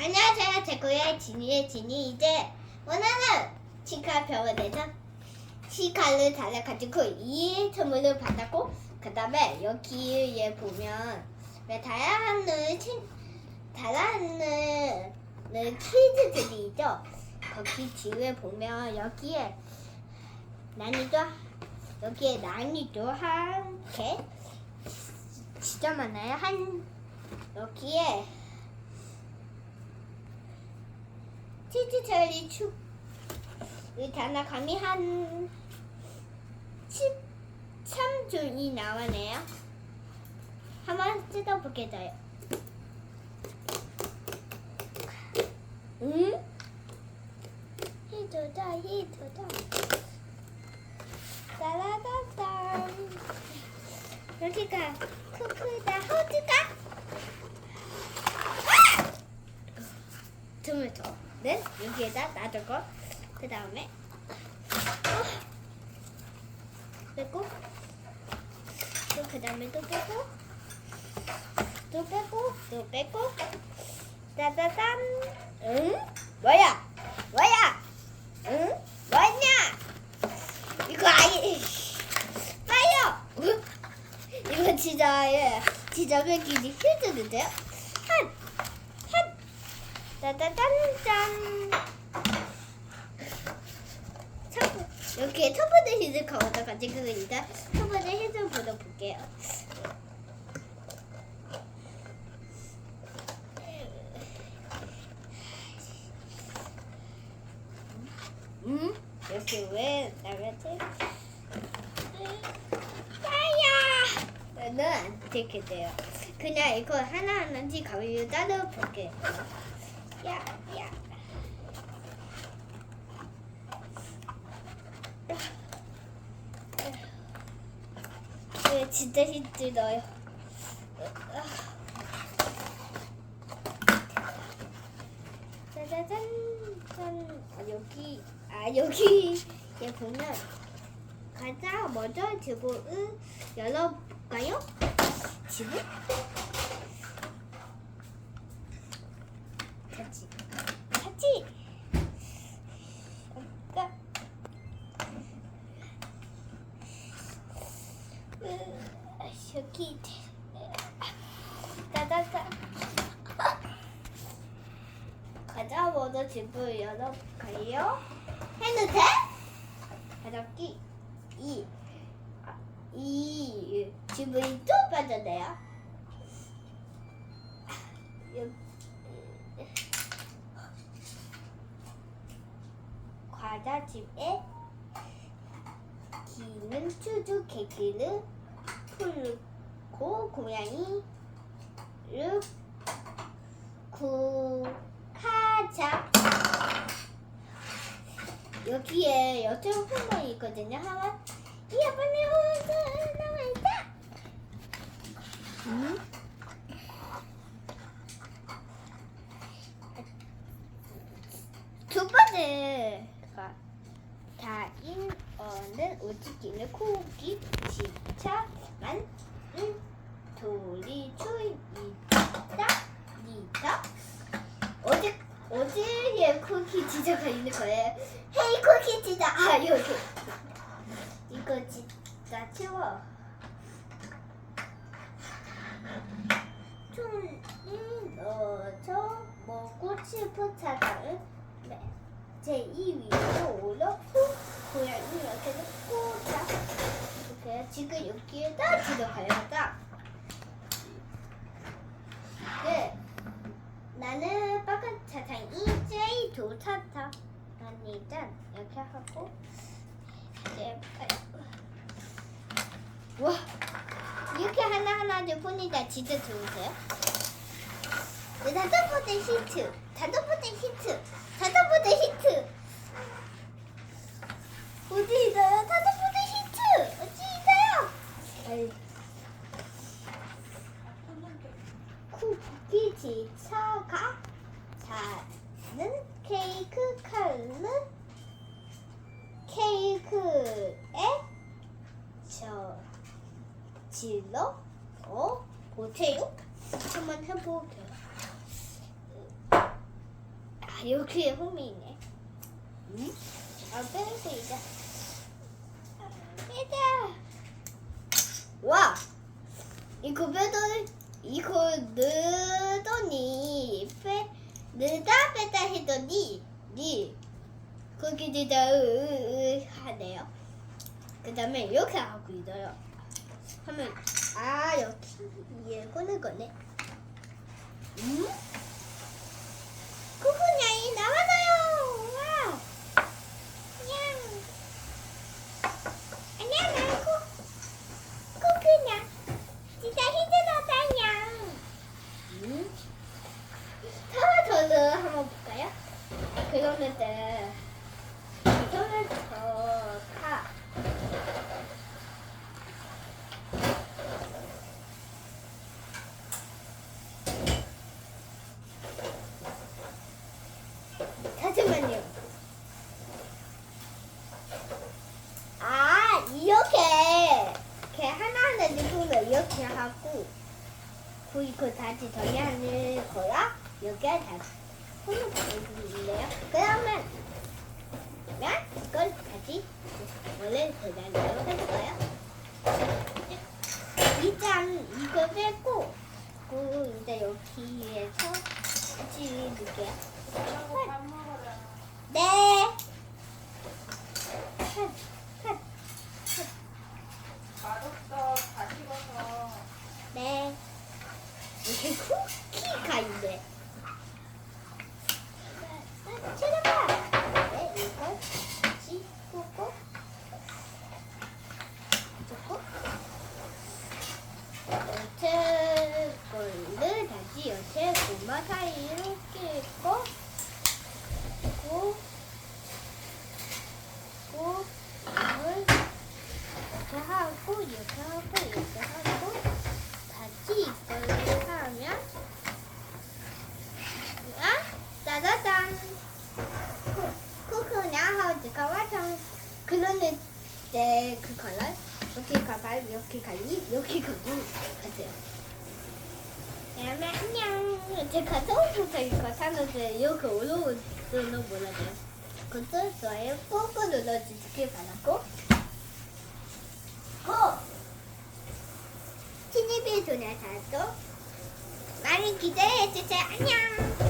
안녕하세요. 제코의 진이의 진이 이제 원하는 치카 병원에서 치카를 달아가지고 이 선물을 받았고 그 다음에 여기에 보면 왜 다양한 친 다양한 퀴즈들이 있죠. 거기 뒤에 보면 여기에 난이도 여기에 난이도 한개 진짜 많아요. 한 여기에 치즈 젤리 축 단어 감이 한 13종이 나오네요. 한번 뜯어보겠어요. 응? 히도다 히도다 따라다단 여기가 쿠쿠다 호두가 는 여기에다 놔두고 그 다음에 빼고 또그 다음에 또 빼고 또 빼고 또 빼고 따다단 응? 뭐야? 뭐야? 응? 뭐냐? 이거 아니 빨요 이거 진짜 예 진짜 매기기 힘드는데요? 한! 한! 따다단짠 첫, 번- 이렇게 첫 번째 힌트 가오다 가지고 일단 첫 번째 힌트 보여볼게요. 음? 여기 왜 나갔지? 빠야! 나는 안 되게 돼요. 그냥 이거 하나하나씩 가위로 따로 볼게요. 야, 야. 네, 진짜 힘들어요. 짜자잔, 짠. 아, 여기, 아, 여기, 에 보면, 가자, 먼저 지붕을 열어볼까요? 지붕? 같이, 같이! 아까, 여기 따다다 가자 먼저 집을 열어볼까요? 해도 돼? 가져기 이, 아, 이 집을 또? 여기 과자 집에 기는 추주 케이크를 풀고 고양이를 구하자. 여기에 여덟 혼명이 있거든요. 하나 이 아빠네 혼자 나와 있다 음? 두 번째가 다인어는 오지기는 코기 지차만 응 돌이 추이다 니다 어제 어제의 쿠키 지자가 있는 거예요. 헤이 쿠키 여기 이거 진짜 치워. 좀 넣어서 먹고 싶은 차장을 제 2 위로 올려고 고양이 이렇게 놓고 자 이렇게 지금 여기에다 들어가요. 딱. 네. 나는 빨간 차장이 제일 좋다. 난 일단 이렇게 하고 이제 와 이렇게 하나 하나 좀 보니까 진짜 좋으세요? 네, 다섯 번째 힌트, 다섯 번째 힌트, 다섯 번째 힌트. 어디 있어요? 다섯 번째 힌트 어디 있어요? 아이. 쿠키 지차가 자는 케이크 칼은 케이크에 저 질러 어 보세요 한번 해볼게요 아, 여기에 홈이 있네. 응? 아, 빼고 이제. 이제. 와! 이거 빼더니, 이거 넣더니, 빼, 넣다 빼다 했더니, 니, 거기 진짜, 으, 으, 으, 하네요. 그 다음에 이렇게 하고 있어요. 하면, 아, 여기, 얘 꺼내, 꺼내. 음? 코코냥이 나왔어요. 와. 냥. 안녕, 난 코, 코코냥. 진짜 힘들었다냥. 음? 타워터를 한번 볼까요? 그러면은 이거는 더 타. 잠시만요. 아 이렇게 이렇게 하나하나 누르면 이렇게 하고 그리고 다시 저기 하는 거야 여기에 다 손을 보여주는데요. 그러면 그러면 이걸 다시 원래 그대로 해볼까요? 일단 이거 빼고 그리고 이제 여기에서 같이 넣을게요. 네. 컷, 컷, 맛없어. 다 식어서. 네. 이게 쿠키가 있네. 찾아봐. 네, 이거 찍고, 찍고. 여태 걸를 다시 여태 고마 사이 이렇게 있고, 고, 고, 이걸 이렇게 하고, 이렇게 하고, 이렇게 하고, 다시 이걸 하면, 아, 짜자잔! 코코냥 하우즈가 완성. 그러는 이제 그 컬러, 이렇게 가발, 이렇게 갈리, 이렇게 가고, 가세요. 그러면 안녕. 제 가서 저기 사는데 이렇게 어려운 줄은 몰라요. 그것도 좋아요 꾹꾹 눌러주시길 바라고. 고! 티니비 도나사도 많이 기대해주세요. 안녕!